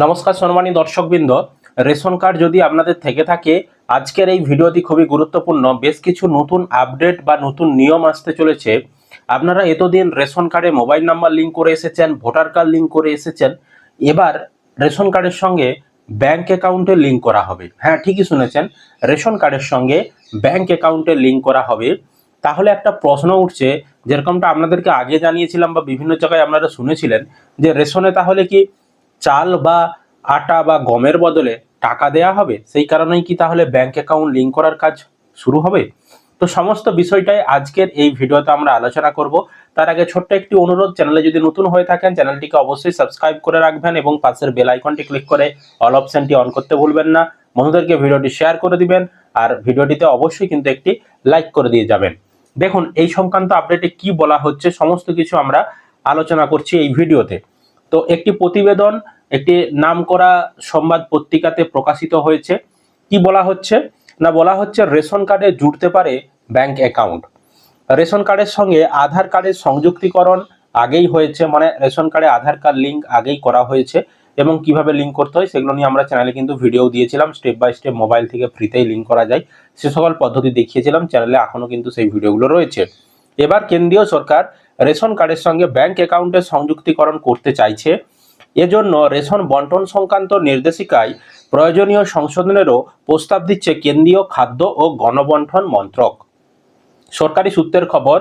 নমস্কার সম্মানী দর্শকবৃন্দ। রেশন কার্ড যদি আপনাদের থেকে থাকে, আজকের এই ভিডিওটি খুবই গুরুত্বপূর্ণ। বেশ কিছু নতুন আপডেট বা নতুন নিয়ম আসতে চলেছে। আপনারা এতদিন রেশন কার্ডে মোবাইল নাম্বার লিঙ্ক করে এসেছেন, ভোটার কার্ড লিঙ্ক করে এসেছেন। এবার রেশন কার্ডের সঙ্গে ব্যাংক অ্যাকাউন্টে লিঙ্ক করা হবে। হ্যাঁ ঠিকই শুনেছেন, রেশন কার্ডের সঙ্গে ব্যাংক অ্যাকাউন্টে লিঙ্ক করা হবে। তাহলে একটা প্রশ্ন উঠছে, যেরকমটা আপনাদেরকে আগে জানিয়েছিলাম বা বিভিন্ন জায়গায় আপনারা শুনেছিলেন, যে রেশনে তাহলে কি চাল বা আটা বা গমের বদলে টাকা দেয়া হবে, সেই কারণেই কি তাহলে ব্যাংক অ্যাকাউন্ট লিঙ্ক করার কাজ শুরু হবে? তো সমস্ত বিষয়টাই আজকের এই ভিডিওতে আমরা আলোচনা করব। তার আগে ছোট্ট একটি অনুরোধ, চ্যানেলে যদি নতুন হয়ে থাকেন, চ্যানেলটিকে অবশ্যই সাবস্ক্রাইব করে রাখবেন এবং পাশের বেল আইকনটি ক্লিক করে অল অপশনটি অন করতে ভুলবেন না। বন্ধুদেরকে ভিডিওটি শেয়ার করে দিবেন আর ভিডিওটিতে অবশ্যই কিন্তু একটি লাইক করে দিয়ে যাবেন। দেখুন, এই সংক্রান্ত আপডেটে কি বলা হচ্ছে, সমস্ত কিছু আমরা আলোচনা করছি এই ভিডিওতে। তো একটি প্রতিবেদন, একটি নামকরা সংবাদ পত্রিকাতে প্রকাশিত হয়েছে। কি বলা হচ্ছে? না, বলা হচ্ছে রেশন কার্ডে জুড়তে পারে ব্যাংক অ্যাকাউন্ট। রেশন কার্ডের সঙ্গে আধার কার্ডের সংযুক্তিকরণ আগেই হয়েছে মানে রেশন কার্ডে আধার কার্ড লিঙ্ক আগেই করা হয়েছে এবং কীভাবে লিঙ্ক করতে হয় সেগুলো নিয়ে আমরা চ্যানেলে কিন্তু ভিডিও দিয়েছিলাম স্টেপ বাই স্টেপ মোবাইল থেকে ফ্রিতেই লিঙ্ক করা যায়। সে সকল পদ্ধতি দেখিয়েছিলাম চ্যানেলে এখনও কিন্তু সেই ভিডিওগুলো রয়েছে। এবার কেন্দ্রীয় সরকার রেশন কার্ডের সঙ্গে ব্যাংক অ্যাকাউন্টের সংযুক্তিকরণ করতে চাইছে। এজন্য রেশন বন্টন সংক্রান্ত নির্দেশিকায় প্রয়োজনীয় সংশোধনেরও প্রস্তাব দিচ্ছে কেন্দ্রীয় খাদ্য ও গণবন্টন মন্ত্রক। সরকারি সূত্রের খবর,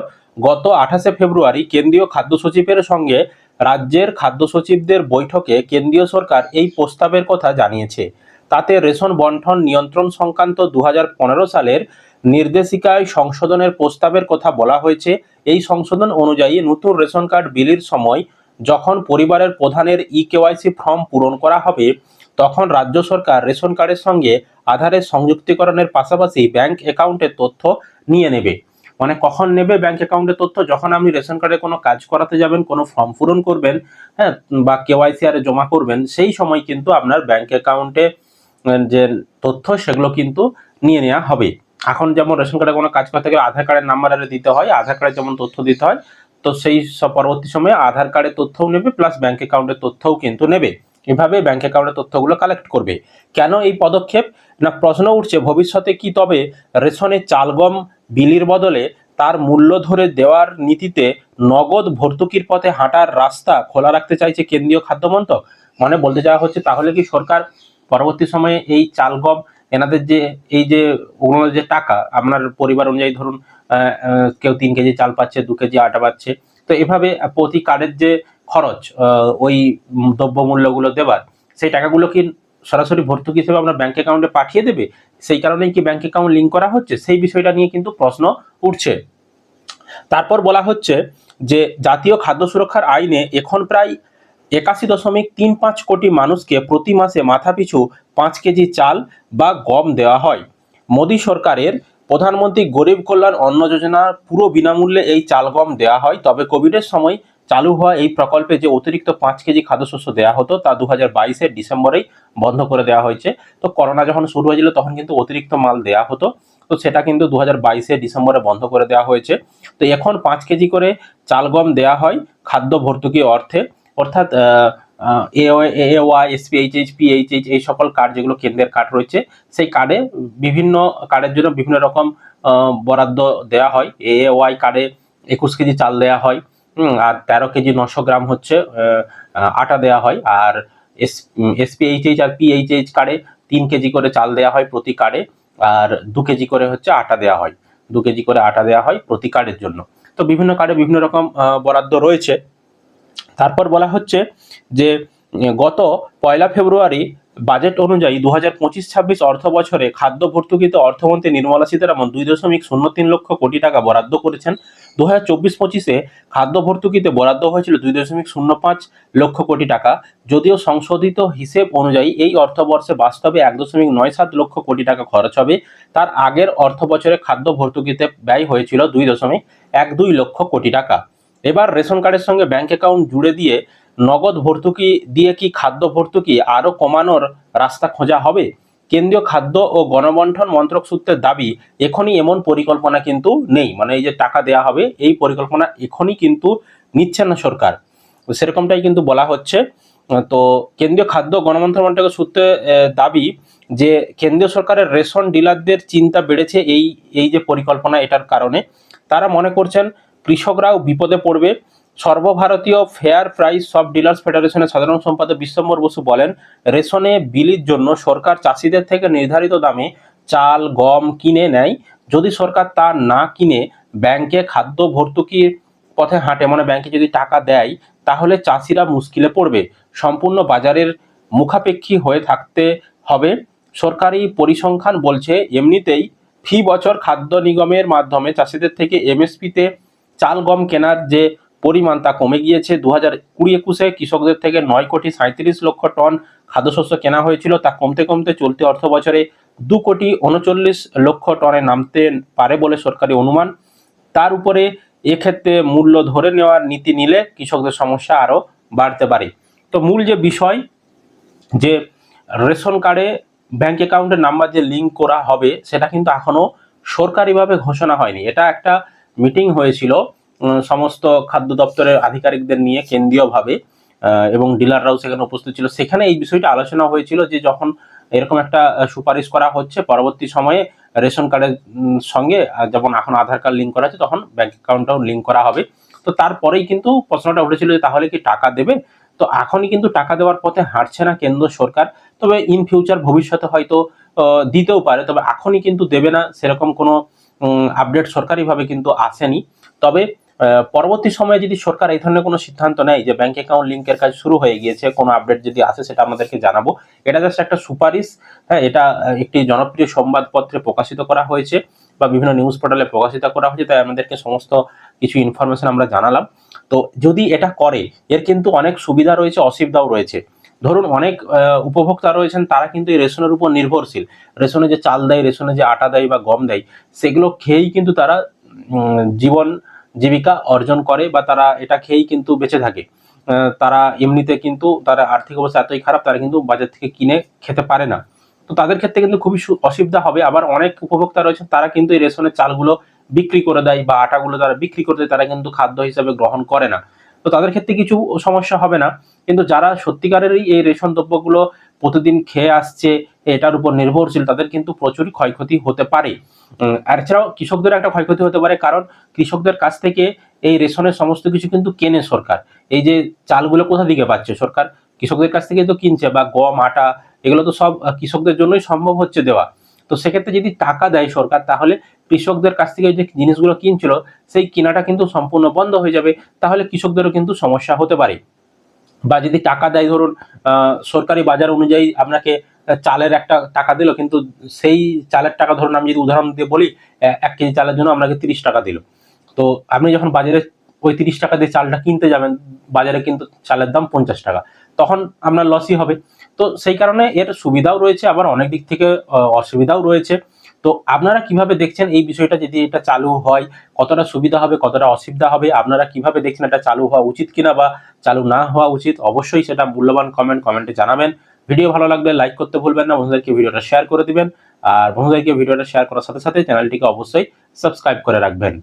গত আঠাশে ফেব্রুয়ারি কেন্দ্রীয় খাদ্য সচিবের সঙ্গে রাজ্যের খাদ্য সচিবদের বৈঠকে কেন্দ্রীয় সরকার এই প্রস্তাবের কথা জানিয়েছে। তাতে রেশন বন্টন নিয়ন্ত্রণ সংক্রান্ত দু হাজার পনেরো সালের নির্দেশিকায় সংশোধনের প্রস্তাবের কথা বলা হয়েছে। এই সংশোধন অনুযায়ী নতুন রেশন কার্ড বিলির সময় যখন পরিবারের প্রধানের ই কেওয়াইসি ফর্ম পূরণ করা হবে, তখন রাজ্য সরকার রেশন কার্ডের সঙ্গে আধারের সংযুক্তিকরণের পাশাপাশি ব্যাংক অ্যাকাউন্টের তথ্য নিয়ে নেবে। মানে কখন নেবে ব্যাংক অ্যাকাউন্টের তথ্য? যখন আপনি রেশন কার্ডে কোনো কাজ করাতে যাবেন, কোনো ফর্ম পূরণ করবেন হ্যাঁ বা কেওয়াইসি আরে জমা করবেন, সেই সময় কিন্তু আপনার ব্যাংক অ্যাকাউন্টে যে তথ্য সেগুলো কিন্তু নিয়ে নেওয়া হবে। এখন যেমন রেশন কার্ডে কোনো কাজ করতে গেলে আধার কার্ডের নাম্বার আরে দিতে হয়, আধার কার্ডে যেমন তথ্য দিতে হয়, তো সেই সব পরবর্তী সময়ে আধার কার্ডের তথ্যও নেবে প্লাস ব্যাঙ্ক অ্যাকাউন্টের তথ্যও কিন্তু নেবে। এভাবে ব্যাঙ্ক অ্যাকাউন্টের তথ্যগুলো কালেক্ট করবে। কেন এই পদক্ষেপ? না, প্রশ্ন উঠছে ভবিষ্যতে কি তবে রেশনে চাল গম বিলির বদলে তার মূল্য ধরে দেওয়ার নীতিতে নগদ ভর্তুকির পথে হাঁটার রাস্তা খোলা রাখতে চাইছে কেন্দ্রীয় খাদ্য মন্ত্রক মানে বলতে চাওয়া হচ্ছে, তাহলে কি সরকার পরবর্তী সময়ে এই চাল গম এনাদের যে, এই যে ওগুলোর যে টাকা, আপনার পরিবার অনুযায়ী ধরুন কেউ তিন কেজি চাল পাচ্ছে, দু কেজি আটা পাচ্ছে, তো এভাবে প্রতি কার্ডের যে খরচ ওই দ্রব্যমূল্যগুলো দেবার সেই টাকাগুলো কি সরাসরি ভর্তুকি হিসেবে আপনার ব্যাংক অ্যাকাউন্টে পাঠিয়ে দেবে? সেই কারণেই কি ব্যাংক অ্যাকাউন্ট লিঙ্ক করা হচ্ছে? সেই বিষয়টা নিয়ে কিন্তু প্রশ্ন উঠছে। তারপর বলা হচ্ছে যে, জাতীয় খাদ্য সুরক্ষার আইনে এখন প্রায় একাশি দশমিক তিন পাঁচ কোটি মানুষকে প্রতি মাসে মাথাপিছু পাঁচ কেজি চাল বা গম দেওয়া হয়। মোদী সরকারের প্রধানমন্ত্রী গরিব কল্যাণ অন্ন যোজনার পুরো বিনামূল্যে এই চাল গম দেওয়া হয়। তবে কোভিডের সময় চালু হওয়া এই প্রকল্পে যে অতিরিক্ত পাঁচ কেজি খাদ্যশস্য দেওয়া হতো, তা দু হাজার বাইশের ডিসেম্বরেই বন্ধ করে দেওয়া হয়েছে। তো করোনা যখন শুরু হয়েছিল, তখন কিন্তু অতিরিক্ত মাল দেওয়া হতো। তো সেটা কিন্তু দু হাজার বাইশে ডিসেম্বরে বন্ধ করে দেওয়া হয়েছে। তো এখন পাঁচ কেজি করে চাল গম দেওয়া হয় খাদ্য ভর্তুকি অর্থে। অর্থাৎ এ ওয়াই এসপিএইচএইচ পিএইচএইচ এই সকল কার্ড যেগুলো কেন্দ্রের কার্ড রয়েছে। সেই কার্ডে বিভিন্ন কার্ডের জন্য বিভিন্ন রকম বরাদ্দ দেওয়া হয়। এ কার্ডে একুশ কেজি চাল দেওয়া হয় আর তেরো কেজি নশো গ্রাম হচ্ছে আটা দেওয়া হয়। আর এস এসপিএইচএইচ আর পিএইচএইচ কার্ডে তিন কেজি করে চাল দেওয়া হয় প্রতি কার্ডে, আর দু কেজি করে হচ্ছে আটা দেওয়া হয়। দু কেজি করে আটা দেওয়া হয় প্রতি কার্ডের জন্য। তো বিভিন্ন কার্ডে বিভিন্ন রকম বরাদ্দ রয়েছে। তারপর বলা হচ্ছে যে, গত পয়লা ফেব্রুয়ারি বাজেট অনুযায়ী দু হাজার পঁচিশ ছাব্বিশ অর্থ বছরে খাদ্য ভর্তুকিতে অর্থমন্ত্রী নির্মলা সীতারামন দুই দশমিক শূন্য তিন লক্ষ কোটি টাকা বরাদ্দ করেছেন। দু হাজার চব্বিশ পঁচিশে খাদ্য ভর্তুকিতে বরাদ্দ হয়েছিল দুই দশমিক শূন্য পাঁচ লক্ষ কোটি টাকা। যদিও সংশোধিত হিসেব অনুযায়ী এই অর্থবর্ষে বাস্তবে এক দশমিক নয় সাত লক্ষ কোটি টাকা খরচ হবে। তার আগের অর্থ বছরে খাদ্য ভর্তুকিতে ব্যয় হয়েছিল দুই দশমিক এক দুই লক্ষ কোটি টাকা। এবার রেশন কার্ডের সঙ্গে ব্যাংক অ্যাকাউন্ট জুড়ে দিয়ে নগদ ভর্তুকি দিয়ে কি খাদ্য ভর্তুকি আরও কমানোর রাস্তা খোঁজা হবে? কেন্দ্রীয় খাদ্য ও গণবন্টন মন্ত্রক সূত্রের দাবি এখনই এমন পরিকল্পনা কিন্তু নেই। মানে এই যে টাকা দেয়া হবে এই পরিকল্পনা এখনই কিন্তু নিচ্ছে না সরকার। সেরকমটাই কিন্তু বলা হচ্ছে। তো কেন্দ্রীয় খাদ্য গণমন্ত্রণালয়ের সূত্রে আহ, দাবি যে কেন্দ্রীয় সরকারের রেশন ডিলারদের চিন্তা বেড়েছে এই এই যে পরিকল্পনা এটার কারণে। তারা মনে করছেন কৃষকরাও বিপদে পড়বে। সর্বভারতীয় ফেয়ার প্রাইস সব ডিলার্স ফেডারেশনের সাধারণ সম্পাদক বিশ্বম্বর বসু বলেন, রেশনে বিলির জন্য সরকার চাষিদের থেকে নির্ধারিত দামে চাল, গম কিনে নেয়। যদি সরকার তা না কিনে ব্যাংকে খাদ্য ভর্তুকির পথে হাঁটে মানে ব্যাংকে যদি টাকা দেয়, তাহলে চাষিরা মুশকিলে পড়বে। সম্পূর্ণ বাজারের মুখাপেক্ষী হয়ে থাকতে হবে। সরকারি পরিসংখ্যান বলছে, এমনিতেই ফি বছর খাদ্য নিগমের মাধ্যমে চাষিদের থেকে এমএসপিতে চাল গম কেনার যে পরিমাণ তা কমে গিয়েছে। দু হাজার কুড়ি একুশে কৃষকদের থেকে নয় কোটি সাঁত্রিশ লক্ষ টন খাদ্যশস্য কেনা হয়েছিল। তা কমতে কমতে চলতি অর্থ বছরে দু কোটি উনচল্লিশ লক্ষ টনে নামতে পারে বলে সরকারি অনুমান। তার উপরে এক্ষেত্রে মূল্য ধরে নেওয়ার নীতি নিলে কৃষকদের সমস্যা আরও বাড়তে পারে। তো মূল যে বিষয়, যে রেশন কার্ডে ব্যাংক অ্যাকাউন্টের নাম্বার যে লিঙ্ক করা হবে, সেটা কিন্তু এখনও সরকারিভাবে ঘোষণা হয়নি। এটা একটা মিটিং হয়েছিল সমস্ত খাদ্য দপ্তরের আধিকারিকদের নিয়ে কেন্দ্রীয়ভাবে এবং ডিলাররাও সেখানে উপস্থিত ছিল। সেখানে এই বিষয়টা আলোচনা হয়েছিল যে যখন এরকম একটা সুপারিশ করা হচ্ছে, পরবর্তী সময়ে রেশন কার্ডের সঙ্গে যেমন এখন আধার কার্ড লিঙ্ক করা আছে, তখন ব্যাঙ্ক অ্যাকাউন্টটাও লিঙ্ক করা হবে। তো তারপরেই কিন্তু প্রশ্নটা উঠেছিল যে তাহলে কি টাকা দেবে? তো এখনই কিন্তু টাকা দেওয়ার পথে হাঁটছে না কেন্দ্র সরকার। তবে ইন ফিউচার ভবিষ্যতে হয়তো দিতেও পারে, তবে এখনই কিন্তু দেবে না সেরকম কোনো আপডেট সরকারিভাবে কিন্তু আসেনি। তবে পরবর্তী সময়ে যদি সরকার এই ধরনের কোনো সিদ্ধান্ত নেয় যে ব্যাংক অ্যাকাউন্ট লিঙ্কের কাজ শুরু হয়ে গিয়েছে, কোনো আপডেট যদি আসে, সেটা আমাদেরকে জানাব। এটা জাস্ট একটা সুপারিশ। হ্যাঁ এটা একটি জনপ্রিয় সংবাদপত্রে প্রকাশিত করা হয়েছে বা বিভিন্ন নিউজ পোর্টালে প্রকাশিত করা হয়েছে, তাই আমাদেরকে সমস্ত কিছু ইনফরমেশন আমরা জানালাম। তো যদি এটা করে, এর কিন্তু অনেক সুবিধা রয়েছে, অসুবিধাও রয়েছে। ধরুন অনেক উপভোক্তা রয়েছেন, তারা কিন্তু এই রেশনের উপর নির্ভরশীল। রেশনে যে চাল দেয়, রেশনে যে আটা দেয় বা গম দেয়, সেগুলো খেয়েই কিন্তু তারা জীবন জীবিকা অর্জন করে বা তারা এটা খেয়েই কিন্তু বেঁচে থাকে। তারা এমনিতে কিন্তু তারা আর্থিক অবস্থা এতই খারাপ, তারা কিন্তু বাজার থেকে কিনে খেতে পারে না। তো তাদের ক্ষেত্রে কিন্তু খুবই অসুবিধা হবে। আবার অনেক উপভোক্তা রয়েছেন, তারা কিন্তু এই রেশনের চালগুলো বিক্রি করে দেয় বা আটাগুলো তারা বিক্রি করে দেয়, তারা কিন্তু খাদ্য হিসাবে গ্রহণ করে না। তো তাদের ক্ষেত্রে কিছু সমস্যা হবে না। কিন্তু যারা সত্যিকারেরই এই রেশন দ্রব্যগুলো প্রতিদিন খেয়ে আসছে, এটার উপর নির্ভরশীল, তাদের কিন্তু প্রচুর ক্ষয়ক্ষতি হতে পারে। আর এছাড়াও কৃষকদের একটা ক্ষয়ক্ষতি হতে পারে, কারণ কৃষকদের কাছ থেকে এই রেশনের সমস্ত কিছু কিন্তু কেনে সরকার। এই যে চালগুলো কোথা থেকে পাচ্ছে? সরকার কৃষকদের কাছ থেকে তো কিনছে, বা গম, আটা, এগুলো তো সব কৃষকদের জন্যই সম্ভব হচ্ছে দেওয়া। তো সেক্ষেত্রে যদি টাকা দেয় সরকার, তাহলে কৃষকদের কাছ থেকে যে জিনিসগুলো কিনছিল, সেই কেনাটা কিন্তু সম্পূর্ণ বন্ধ হয়ে যাবে। তাহলে কৃষকদেরও কিন্তু সমস্যা হতে পারে। বা যদি টাকা দেয়, ধরুন সরকারি বাজার অনুযায়ী আপনাকে চালের একটা টাকা দিল, কিন্তু সেই চালের টাকা, ধরুন, আমি যদি উদাহরণ দিয়ে বলি এক কেজি চালের জন্য আপনাকে তিরিশ টাকা দিল। তো আপনি যখন বাজারে ওই তিরিশ টাকা দিয়ে চালটা কিনতে যাবেন, বাজারে কিন্তু চালের দাম পঞ্চাশ টাকা, তখন আপনার লসই হবে। তো সেই কারণে এর সুবিধাও রয়েছে, আবার অনেক দিক থেকে অসুবিধাও রয়েছে। তো আপনারা কীভাবে দেখছেন এই বিষয়টা যদি এটা চালু হয়, কতটা সুবিধা হবে, কতটা অসুবিধা হবে, আপনারা কীভাবে দেখছেন এটা চালু হওয়া উচিত কিনা বা চালু না হওয়া উচিত, অবশ্যই সেটা মূল্যবান কমেন্ট কমেন্টে জানাবেন। ভিডিও ভালো লাগলে লাইক করতে ভুলবেন না, বন্ধুদেরকে ভিডিওটা শেয়ার করে দিবেন। আর বন্ধুদেরকে ভিডিওটা শেয়ার করার সাথে সাথে চ্যানেলটিকে অবশ্যই সাবস্ক্রাইব করে রাখবেন।